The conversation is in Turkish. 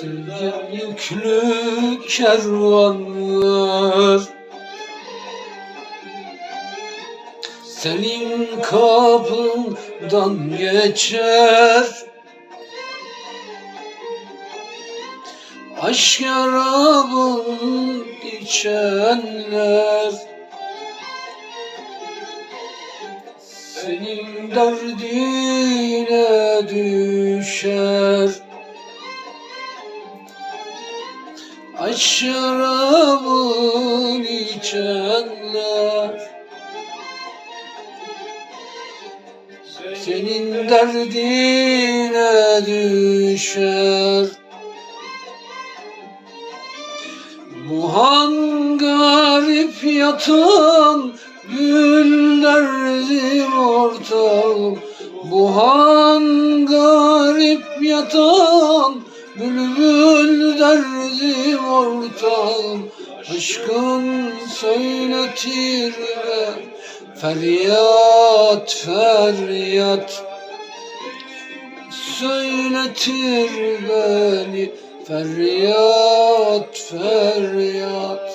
Sevgim yüklü kervanlar. Senin kapından geçer. Aşk yarabın içenler Senin derdine düşer Aşk şarabın içenler Senin derdine düşer. Muhan garip yatan Gül derdim ortağım Buhan garip yatan Bülbül derdim ortağım Aşkın söyletir ve Feryat feryat Söyletir beni. Feryat feryat